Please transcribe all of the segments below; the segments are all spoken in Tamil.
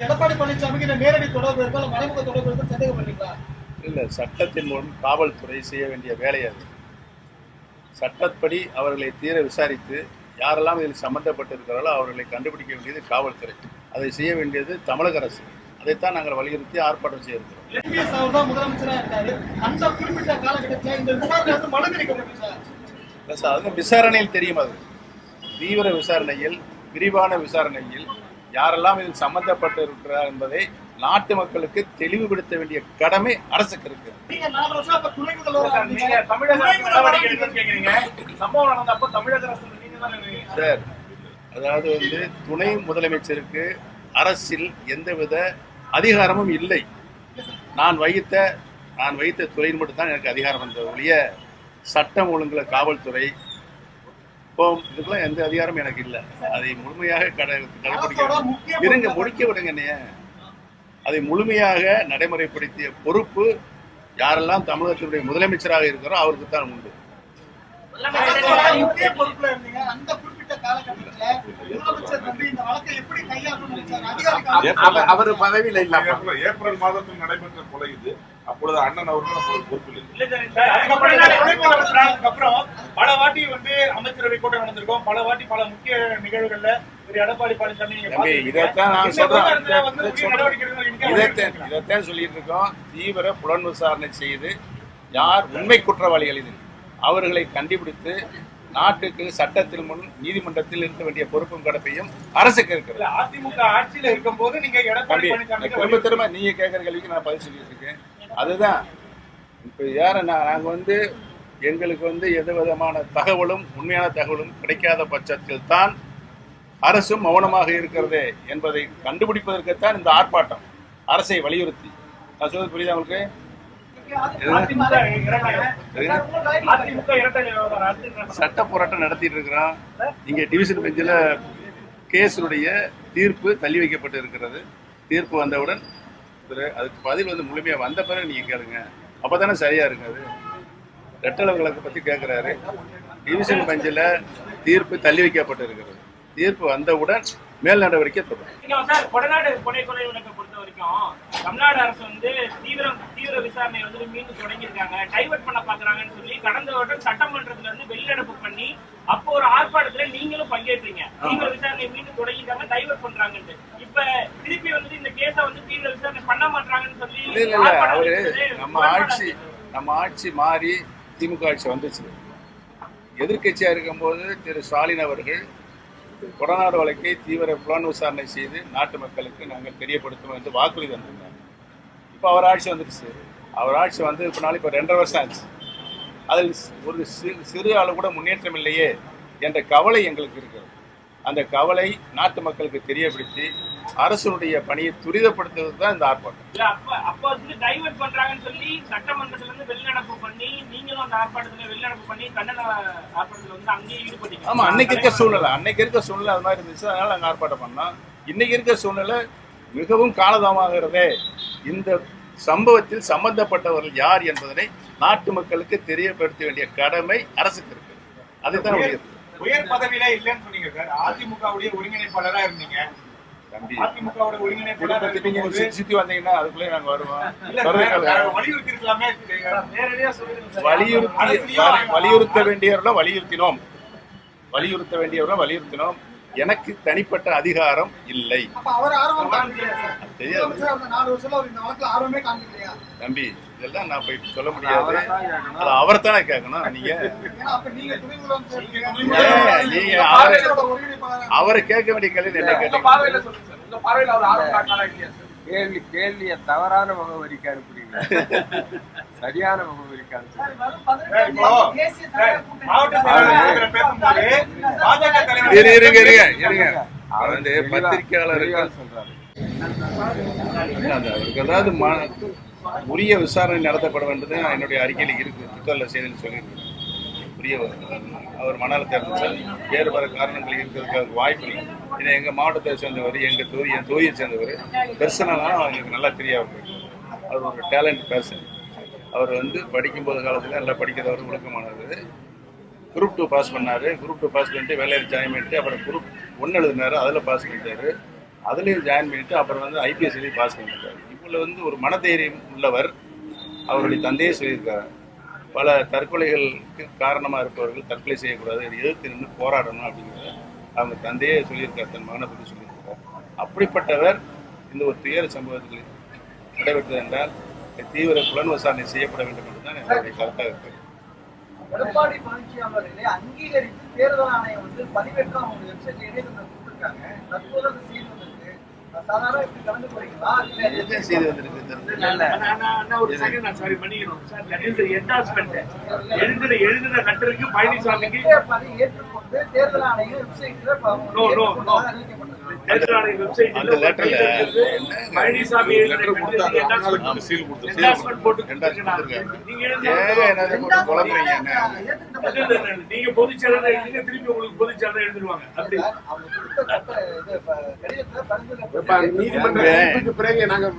எடப்பாடி பழனிசாமிக்கு நேரடி தொடர்பு இல்ல மறைமுக தொடர்பு இருக்கா? சந்தேகம் பண்ணீங்களா இல்லை சட்டத்தின் மூலம் காவல்துறை செய்ய வேண்டிய வேலை அது. சட்டப்படி அவர்களை தீர விசாரித்து யாரெல்லாம் இதில் சம்பந்தப்பட்டிருக்கிறார்களோ அவர்களை கண்டுபிடிக்க வேண்டியது காவல்துறை. அதை செய்ய வேண்டியது தமிழக அரசு. அதைத்தான் நாங்கள் வலியுறுத்தி ஆர்ப்பாட்டம் செய்ய இருக்கிறோம் எம்பிஎஸ் அவர் தான் முதலமைச்சரா இருக்காரு. அந்த குறிப்பிட்ட காலகட்டத்தில் இந்த விசாரணை வந்து மழுங்கடிக்கப்பட்டு சார். இல்லை சார் அது விசாரணையில் தெரியும் அது. தீவிர விசாரணையில் விரிவான விசாரணையில் யாரெல்லாம் இதில் சம்பந்தப்பட்டிருக்கிறார் என்பதை நாட்டு மக்களுக்கு தெளிவுபடுத்த வேண்டிய கடமை அரசுக்கு இருக்கு. சார் அதாவது வந்து துணை முதலமைச்சருக்கு அரசில் எந்தவித அதிகாரமும் இல்லை. நான் வகித்த நான் வகித்த துறையில் மட்டும்தான் எனக்கு அதிகாரம் வந்த ஒழிய சட்டம் ஒழுங்குல காவல்துறை இப்போ இதுக்கெல்லாம் எந்த அதிகாரமும் எனக்கு இல்லை. அதை முழுமையாக கடை கடைபிடிக்க இருங்க முடிக்க விடுங்க. அதை முழுமையாக நடைமுறைப்படுத்திய பொறுப்பு யாரெல்லாம் தமிழகத்தினுடைய முதலமைச்சராக இருக்கிறோ அவருக்கு தான் உண்டு அவர் பதவியில் இல்லாம ஏப்ரல் ஏப்ரல் மாதத்தில் நடைபெற்ற கொலை இது. அப்பொழுது அண்ணன் அவர்கள் பொறுப்பில் இல்லை. இல்ல அப்புறம் பல வாட்டி வந்து அமைச்சரவை கூட்டம் நடந்திருக்கோம். பல வாட்டி பல முக்கிய நிகழ்வுகள்ல எடப்பாடி பழனிசாமி. இதைத்தான் சொல்லிட்டு இருக்கோம். தீவிர புலன் விசாரணை செய்து யார் உண்மை குற்றவாளிகள் இது? அவர்களை கண்டுபிடித்து நாட்டுக்கு சட்டத்தில் முன் நீதிமன்றத்தில் இருக்க வேண்டிய பொறுப்பும் கடப்பையும் அரசுக்கு இருக்கிறது. அதிமுக ஆட்சியில இருக்கும் போது நீங்க திரும்ப திரும்ப நீங்க கேட்கற கேள்விக்கு நான் பதில் சொல்லிட்டு இருக்கேன். அதுதான். இப்ப யார நாங்க வந்து எங்களுக்கு வந்து எந்த விதமான தகவலும் உண்மையான தகவலும் கிடைக்காத பட்சத்தில் தான் அரசும் மௌனமாக இருக்கிறது என்பதை கண்டுபிடிப்பதற்குத்தான் இந்த ஆர்ப்பாட்டம் அரசை வலியுறுத்தி. நான் சொல்றது புரியுதா உங்களுக்கு? சட்ட போராட்டம் நடத்திட்டு இருக்கிறோம் இங்க டிவிஷன் பெஞ்சில் கேஸுடைய தீர்ப்பு தள்ளி வைக்கப்பட்டு இருக்கிறது தீர்ப்பு வந்தவுடன் அதுக்கு பதில் வந்து முழுமையா வந்த பிறகு நீங்க கேளுங்க. அப்பதானே சரியா இருக்காது ரெட்டளவு வழக்கு பத்தி கேட்கிறாரு டிவிஷன் பெஞ்சில் தீர்ப்பு தள்ளி வைக்கப்பட்டு இருக்கிறது தீர்ப்பு வந்தவுடன் மேல் நடவடிக்கை தொடரும். தமிழ்நாடு அரசு வந்து தீவிர தீவிர விசாரணை வந்து மீண்டும் தொடங்கியிருக்காங்க. டைவர்ட் பண்ண பாக்குறாங்கன்னு சொல்லி கடந்த வருடம் சட்டமன்றத்துல இருந்து வெளிநடப்பு பண்ணி அப்போ ஒரு ஆர்ப்பாட்டத்துல நீங்களும் பங்கேற்றீங்க. தீவிர விசாரணை மீண்டும் தொடங்கிட்டாங்க டைவர்ட் பண்றாங்கன்னு இப்ப திருப்பி வந்து இந்த கேஸ வந்து தீவிர விசாரணை பண்ண மாட்டாங்கன்னு சொல்லி நம்ம ஆட்சி. நம்ம ஆட்சி மாறி திமுக ஆட்சி வந்துச்சு. எதிர்க்கட்சியா இருக்கும்போது திரு ஸ்டாலின் அவர்கள் கொடநாடு வழக்கை தீவிர புலன் விசாரணை செய்து நாட்டு மக்களுக்கு நாங்கள் தெரியப்படுத்துவோம் என்று வாக்குறுதி தந்திருந்தாங்க. இப்போ அவர் ஆட்சி வந்துடுச்சு அவர் ஆட்சி வந்து இப்போ நாளைக்கு இப்போ ரெண்டரை வருஷம் ஆச்சு. அதில் ஒரு சிறு சிறு அளவு கூட முன்னேற்றம் இல்லையே என்ற கவலை எங்களுக்கு இருக்கிறது. அந்த கவலை நாட்டு மக்களுக்கு தெரியப்படுத்தி அரசுடைய பணியை துரிதப்படுத்துவது தான் இந்த ஆர்ப்பாட்டம். அப்ப வந்து டைவர்ட் பண்றாங்கன்னு சொல்லி சட்டமன்றத்துல இருந்து வெளிநடப்பு பண்ணி நீங்களும் அந்த ஆர்ப்பாட்டத்துல வெளிநடப்பு பண்ணி கண்டன ஆர்ப்பாட்டத்துல வந்து அங்கேயே ஈடுபட்டீங்க. ஆமா அன்னைக்கு இருக்க சூழ்நிலை அன்னைக்கு இருக்க சூழ்நிலை அது மாதிரி இருந்துச்சு அதனால நாங்கள் ஆர்ப்பாட்டம் பண்ணோம். இன்னைக்கு இருக்க சூழ்நிலை மிகவும் காலதாமகிறதே இந்த சம்பவத்தில் சம்பந்தப்பட்டவர்கள் யார் என்பதனை நாட்டு மக்களுக்கு தெரியப்படுத்த வேண்டிய கடமை அரசுக்கு இருக்கு. அதுதான் உயர் பதவியில இல்லைன்னு சொன்னீங்க சார். அதிமுகவுடைய ஒருங்கிணைப்பாளரா இருந்தீங்க. தம்பி அதிமுகவோட ஒருங்கிணைப்பாளர் சுத்தி வந்தீங்கன்னா அதுக்குள்ளே நாங்க வருவோம். வலியுறுத்தி. வலியுறுத்தி வேண்டியவர்களும் வலியுறுத்தினோம். வலியுறுத்த வேண்டியவர்களும் வலியுறுத்தினோம். எனக்கு தனிப்பட்ட அதிகாரம் இல்லை. அவர் அவர் தம்பி இதெல்லாம் நான் போய் சொல்ல முடியாது. அது அவரைத்தானே கேட்கணும் நீங்க? ஏன்னா அப்ப நீங்க அவரை அவரை கேட்க வேண்டிய கேள்வி என்ன கேட்டீங்க? அவர் கேள்வி கேள்விய தவறான முகவரிக்கு அனுப்புறீங்க சரியான முகவரிக்கு அனுப்புறீங்க சார், இப்போ சார், மாவட்ட செயலாளர் பேசும்போது பாஜக தலைவர் இரு, இருங்க. இருங்க இருங்க அவர் வந்து பத்திரிகையாளர்கள் சொல்றாரு. அவருக்கு அதாவது ம- உரிய விசாரணை நடத்தப்பட வேண்டியது என்னுடைய அறிக்கையில் இருக்கு. ட்விட்டரில் செய்தியில் சொல்லியிருக்கேன் அவர் மன அழுத்தம் இருந்துச்சு வேறு பல காரணங்கள் இருக்கிறதுக்கு வாய்ப்பு இல்லை. ஏன்னா எங்கள் மாவட்டத்தை சேர்ந்தவர் எங்கள் தொகுதி என் தொகுதியை சேர்ந்தவர் பெர்சனலாக எனக்கு நல்லா தெரியாது அவர் ஒரு டேலண்ட் பர்சன் அவர் வந்து படிக்கும்போது காலத்தில் நல்லா படிக்கிறவர் ஒழுக்கமானது குரூப் டூ பாஸ் பண்ணார். குரூப் டூ பாஸ் பண்ணிட்டு வேலையில் ஜாயின் பண்ணிட்டு அப்புறம் குரூப் ஒன்று எழுதினார். அதில் பாஸ் பண்ணிட்டார். அதுலேயும் ஜாயின் பண்ணிட்டு அப்புறம் வந்து ஐபிஎஸ்லேயும் பாஸ் பண்ணிட்டார். இவ்வளோ வந்து ஒரு மனதைரியம் உள்ளவர் அவருடைய தந்தையே சொல்லியிருக்காரு. பல தற்கொலைகளுக்கு காரணமாக இருப்பவர்கள் தற்கொலை செய்யக்கூடாது. எதிர்த்து நின்று போராடணும் அப்படிங்கிறத அவங்க தந்தையே சொல்லியிருக்கார். தன் மகனை பற்றி சொல்லியிருக்கார். அப்படிப்பட்டவர் இந்த ஒரு துயர சம்பவத்தில் நடைபெற்றது என்றால் தீவிர புலன் விசாரணை செய்யப்பட வேண்டும் என்று தான் என்னுடைய கருத்தாக இருக்கிறது எடப்பாடி பழனிசாமி அங்கீகரித்து தேர்தல் ஆணையம் வந்து பதிவேற்றம் அவங்க வெப்சைட்ல இணையதளம் கொடுத்துருக்காங்க. தற்போது அந்த செய்தி வந்திருக்கு. சாதாரண இப்படி கலந்து போறீங்களா? இல்ல செய்தி வந்திருக்கு எழுதுன லெட்டருக்கு பழனிசாமிக்கு ஏற்றுக்கொண்டு தேர்தல் ஆணையம் வெப்சைட்ல அந்த ல letterல ஒரு பழனிசாமி எழுதின letter கொடுத்தாங்க. seal கொடுத்து- endorsement போட்டு. நீங்க குழப்பறீங்க என்ன? இல்ல. நீங்க பொதுச்செயலாளர் எழுதுங்க திருப்பி உங்களுக்கு பொதுச்செயலாளர் எழுதிடுவாங்க. அப்படி. அவங்க கொடுத்த கட்ட இது ப- கடிதத்துல பரிந்துரை இப்ப நீதிமன்ற தீர்ப்புக்கு பிறகு நாங்க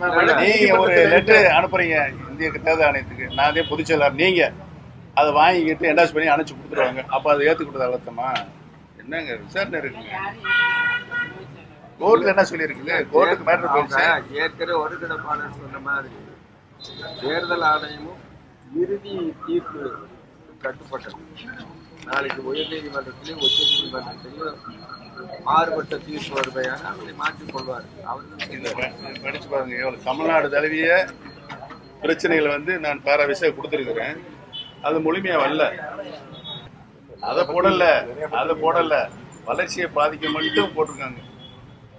ஒரு லெட்டர் அனுப்புறீங்க இந்திய தேர்தல் ஆணையத்துக்கு. நான் அதே நீங்க அதை வாங்கிக்கிட்டு என்டாஸ் பண்ணி அனுப்பிச்சு கொடுத்துருவாங்க. அப்ப அதை ஏத்துக்கிட்டது அழுத்தமா என்னங்க விசாரணை இருக்குங்க? கோர்ட்ல என்ன சொல்லியிருக்குங்க கோர்ட்டுக்கு மேட்டர் போயிடுச்சு. ஏற்கனவே ஒருங்கிணைப்பாளர் சொன்ன மாதிரி தேர்தல் ஆணையமும் இறுதி தீர்ப்பு கட்டுப்பட்டது. நாளைக்கு உயர் நீதிமன்றத்திலையும் உச்ச நீதிமன்றத்திலையும் மாறுபட்ட தீர்ப்பு வருமையான அவரை மாற்றிக் கொள்வார். ப- படிச்சு பாருங்க எவ்வளவு தமிழ்நாடு தழுவிய பிரச்சனைகளை வந்து நான் பாரா விஷயம் கொடுத்துருக்கிறேன். அது முழுமையா வரல. அதை போடல அதை போடல. வளர்ச்சியை பாதிக்க மட்டும் போட்டிருக்காங்க.